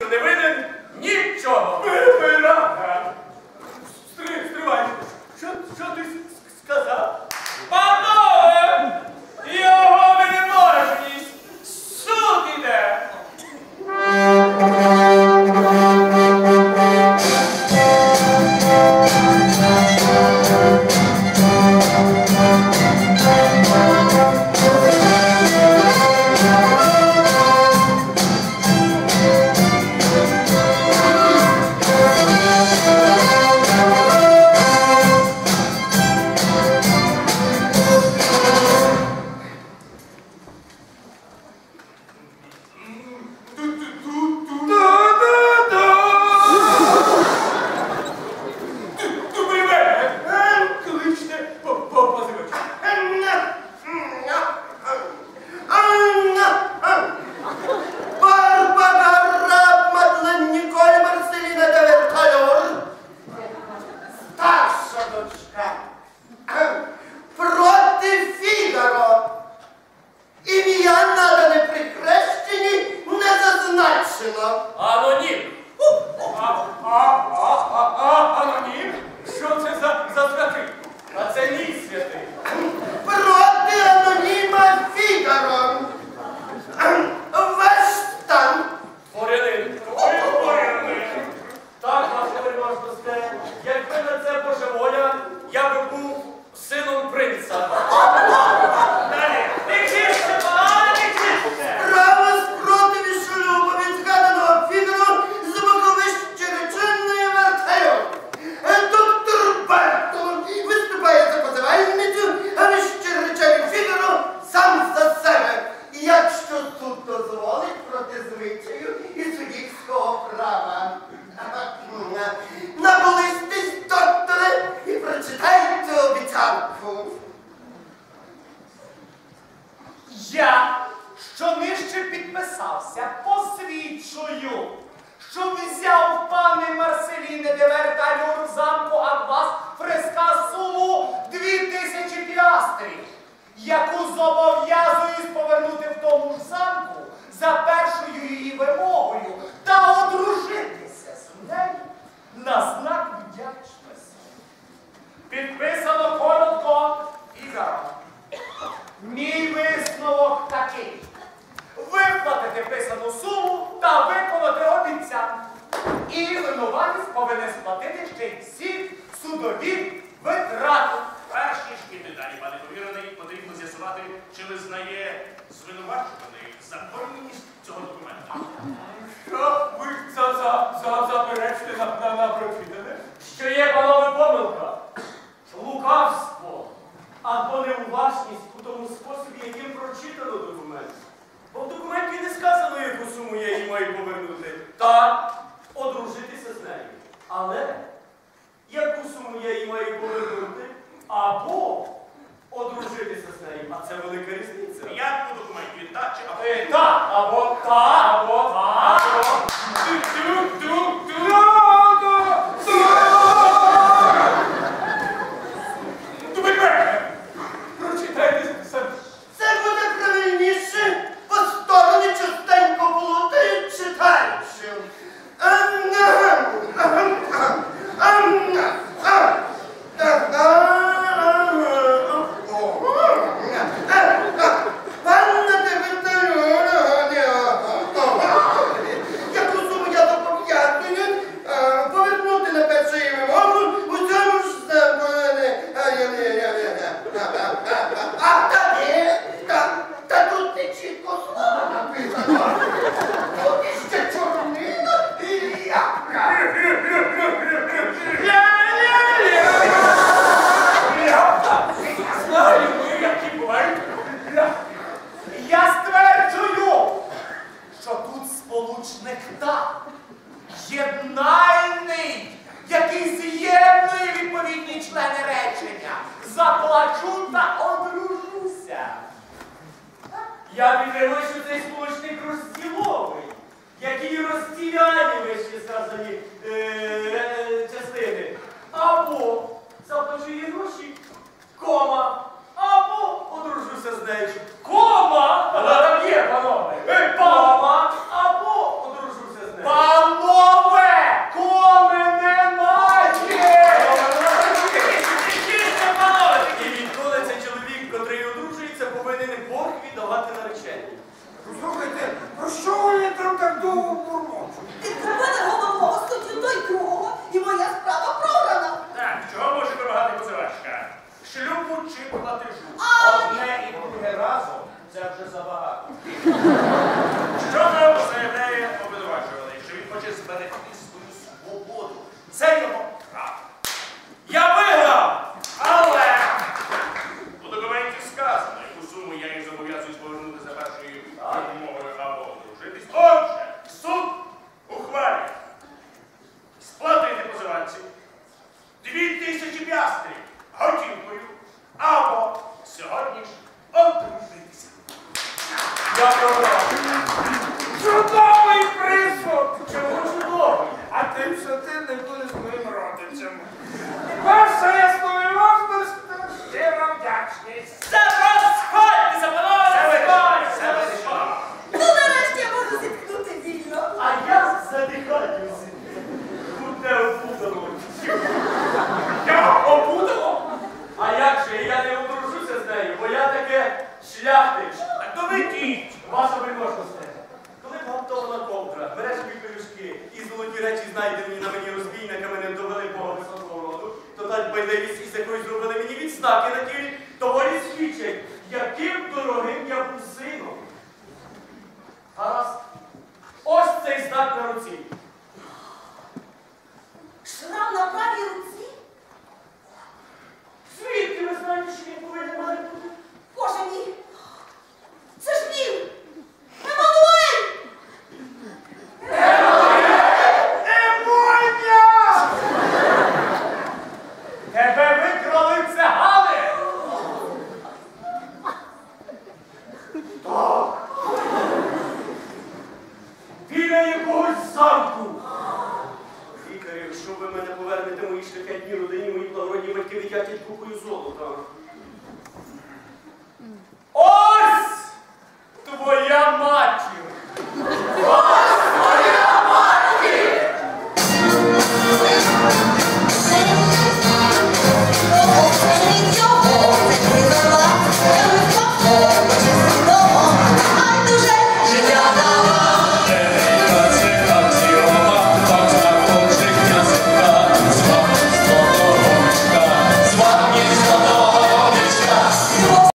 Не винен нічого. selam. Amin. звичаю і суддівського права. Наболистись, докторе, і прочитайте обіцянку. Я, що нижче підписався, посвідчую, що взяв пане Марселіне де в замку Аббас фреска суму дві тисячі піастрів, яку зобов'язуюсь повернути в тому ж замку за першу. та одружитися з нею. Але яку суму я їй маю повернути або одружитися з нею? А це велика різниця. П'ятку документів, так чи або? Так, або так. Я відкриваю, що цей сполучник розділовий, який розділяє вищі сказані е, е, частини. Або заплачу гроші, кома, або одружуся з нею. Кома! Вона там є! Слухайте, про що вони там так довго бурмочуть? Відкривали головного суддю до й другого, і моя справа програна. Так, чого може вимагати позивачка? Шлюбу чи платежу? Одне і друге разом це вже забагато. Я. Чудовий присуд! Чому чудовий? А тим, що ти не будеш моїм родичем. Перша ясновельможність та щира вдячність. Це розходьтеся, панове! Це вирішено, це розходьтеся! вирішено. Ну, нарешті я можу зіткнути вільно. А я задихаюся. Будьте опутано. Я опудало? А як же, я не одружуся з нею, бо я таке шляхтич. Так доведіть. Ваша вельможність. Коли ґвалтована ковдра, мережеві пелюшки і золоті речі, знайдені на мені розбійниками не довели Бога високого роду, то та байдавість із якою зробили мені відзнаки на тілі, доволі свідчить, яким дорогим я був Біля якогось замку. Лікарі, якщо ви мене повернете мої шляхетні родині, мої благородні батьки віддячать купою золота.